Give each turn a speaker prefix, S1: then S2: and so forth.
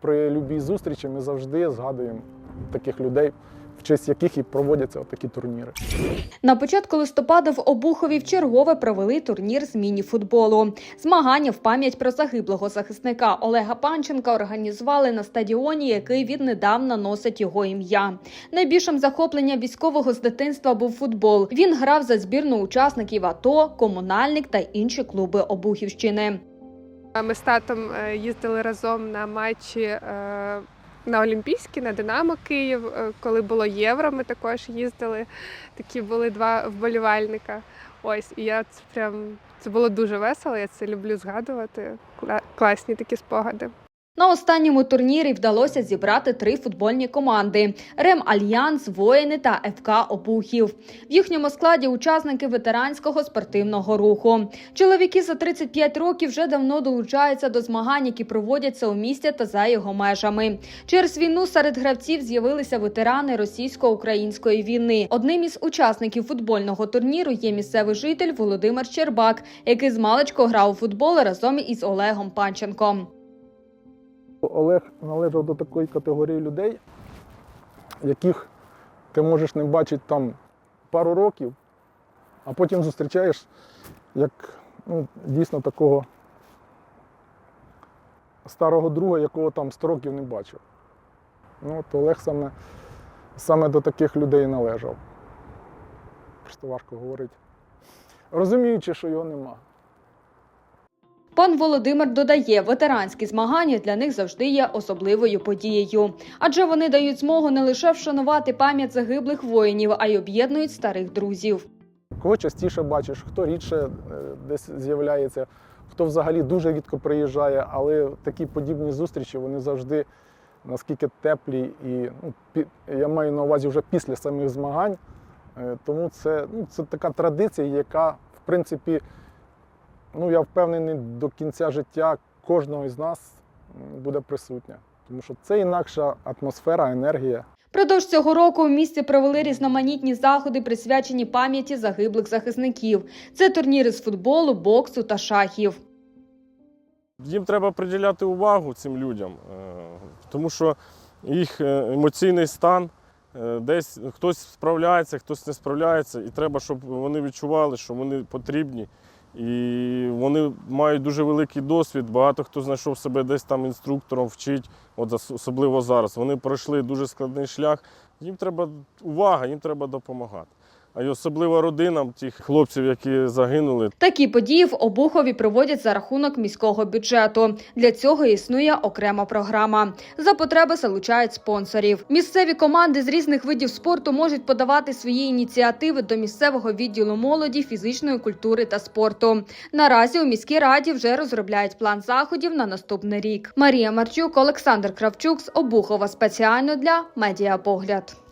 S1: при любій зустрічі ми завжди згадуємо таких людей, в честь яких і проводяться такі турніри.
S2: На початку листопада в Обухові вчергове провели турнір з міні-футболу. Змагання в пам'ять про загиблого захисника Олега Панченка організували на стадіоні, який віднедавна носить його ім'я. Найбільшим захопленням військового з дитинства був футбол. Він грав за збірну учасників АТО, комунальник та інші клуби Обухівщини.
S3: Ми з татом е, їздили разом на матчі е, на Олімпійські, на Динамо Київ. Е, Коли було євро, ми також їздили. Такі були два вболівальника. Ось, і я це прям це було дуже весело. Я це люблю згадувати. Класні такі спогади.
S2: На останньому турнірі вдалося зібрати три футбольні команди: Рем Альянс, Воїни та ФК Обухів. В їхньому складі учасники ветеранського спортивного руху. Чоловіки за 35 років вже давно долучаються до змагань, які проводяться у місті та за його межами. Через війну серед гравців з'явилися ветерани російсько-української війни. Одним із учасників футбольного турніру є місцевий житель Володимир Щербак, який з маличку грав у футбол разом із Олегом Панченком.
S1: Олег належав до такої категорії людей, яких ти можеш не бачити там пару років, а потім зустрічаєш як ну, дійсно такого старого друга, якого там 100 років не бачив. Ну, от Олег саме, саме до таких людей належав. Просто важко говорити. Розуміючи, що його нема.
S2: Пан Володимир додає, ветеранські змагання для них завжди є особливою подією, адже вони дають змогу не лише вшанувати пам'ять загиблих воїнів, а й об'єднують старих друзів.
S1: Кого частіше бачиш, хто рідше е, десь з'являється, хто взагалі дуже рідко приїжджає, але такі подібні зустрічі вони завжди наскільки теплі і ну, я маю на увазі вже після самих змагань. Е, Тому це, ну, це така традиція, яка, в принципі, ну, я впевнений, до кінця життя кожного із нас буде присутня. Тому що це інакша атмосфера, енергія.
S2: Продовж цього року у місті провели різноманітні заходи, присвячені пам'яті загиблих захисників. Це турніри з футболу, боксу та шахів.
S4: Їм треба приділяти увагу цим людям, е, тому що їх е, емоційний стан е, десь хтось справляється, хтось не справляється, і треба, щоб вони відчували, що вони потрібні. І вони мають дуже великий досвід. Багато хто знайшов себе десь там інструктором, вчить, от особливо зараз. Вони пройшли дуже складний шлях. Їм треба увага, їм треба допомагати. А й особливо родинам тих хлопців, які загинули,
S2: Такі події в Обухові проводять за рахунок міського бюджету. Для цього існує окрема програма. За потреби залучають спонсорів. Місцеві команди з різних видів спорту можуть подавати свої ініціативи до місцевого відділу молоді, фізичної культури та спорту. Наразі у міській раді вже розробляють план заходів на наступний рік. Марія Марчук, Олександр Кравчук з Обухова спеціально для медіапогляд.